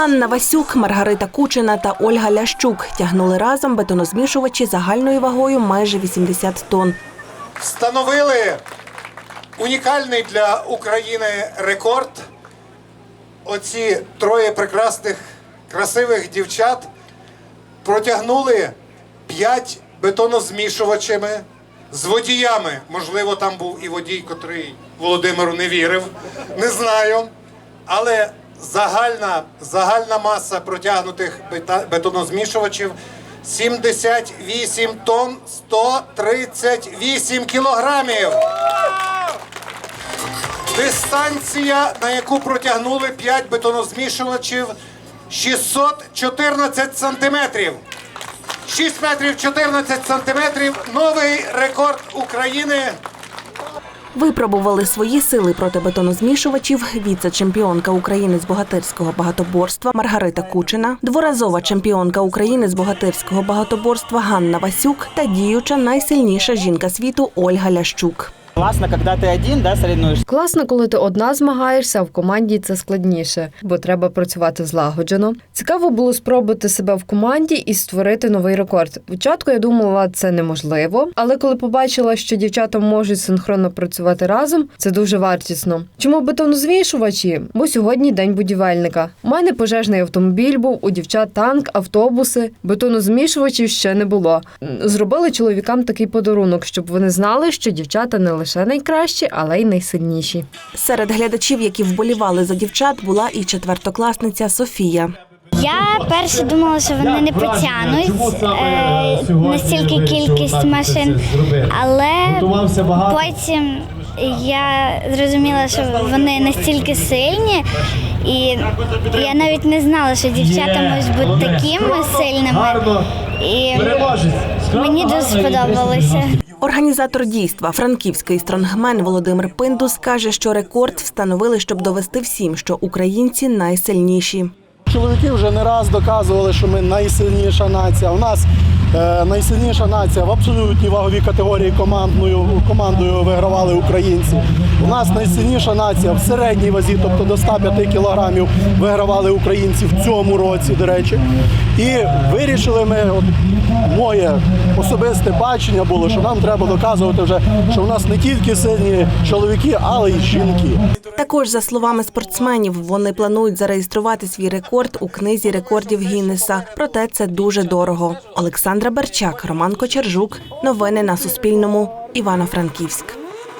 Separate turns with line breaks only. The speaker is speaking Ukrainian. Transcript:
Ганна Васюк, Маргарита Кучина та Ольга Лящук тягнули разом бетонозмішувачі загальною вагою майже 80 тонн.
встановили унікальний для України рекорд. Оці троє прекрасних, красивих дівчат протягнули 5 бетонозмішувачами з водіями. Можливо, там був і водій, котрий Володимиру не вірив, не знаю. Але загальна, загальна маса протягнутих бетонозмішувачів 78 тонн 138 кілограмів. Дистанція, на яку протягнули 5 бетонозмішувачів, 614 сантиметрів. 6 метрів 14 сантиметрів. Новий рекорд України.
Випробували свої сили проти бетонозмішувачів віце-чемпіонка України з богатирського багатоборства Маргарита Кучина, дворазова чемпіонка України з богатирського багатоборства Ганна Васюк та діюча найсильніша жінка світу Ольга Лящук.
Классно, когда ты один, да, соревнуешься.
Класно, коли ти одна змагаєшся, а в команді це складніше, бо треба працювати злагоджено. Цікаво було спробувати себе в команді і створити новий рекорд. Спочатку я думала, це неможливо, але коли побачила, що дівчата можуть синхронно працювати разом, це дуже вартісно. Чому бетонозмішувачі? Бо сьогодні день будівельника. У мене пожежний автомобіль був, у дівчат танк, автобуси. Бетонозмішувачів ще не було. Зробили чоловікам такий подарунок, щоб вони знали, що дівчата не лише найкращі, але й найсильніші.
Серед глядачів, які вболівали за дівчат, була і четвертокласниця Софія.
Я перше думала, що вони не потягнуть е, настільки кількість машин, але потім я зрозуміла, що вони настільки сильні, і я навіть не знала, що дівчата можуть бути такими сильними. І мені дуже сподобалося.
Організатор дійства франківський стронгмен Володимир Пиндус каже, що рекорд встановили, щоб довести всім, що українці найсильніші.
Чоловіки вже не раз доказували, що ми найсильніша нація. У нас е, найсильніша нація в абсолютній ваговій категорії командною командою вигравали українці. У нас найсильніша нація в середній вазі, тобто до 105 кілограмів, вигравали українці в цьому році, до речі. І вирішили ми, от моє особисте бачення було, що нам треба доказувати вже, що в нас не тільки сильні чоловіки, але й жінки.
Також, за словами спортсменів, вони планують зареєструвати свій рекорд у книзі рекордів Гіннеса. Проте це дуже дорого. Олександра Берчак, Роман Кочержук. Новини на Суспільному. Івано-Франківськ.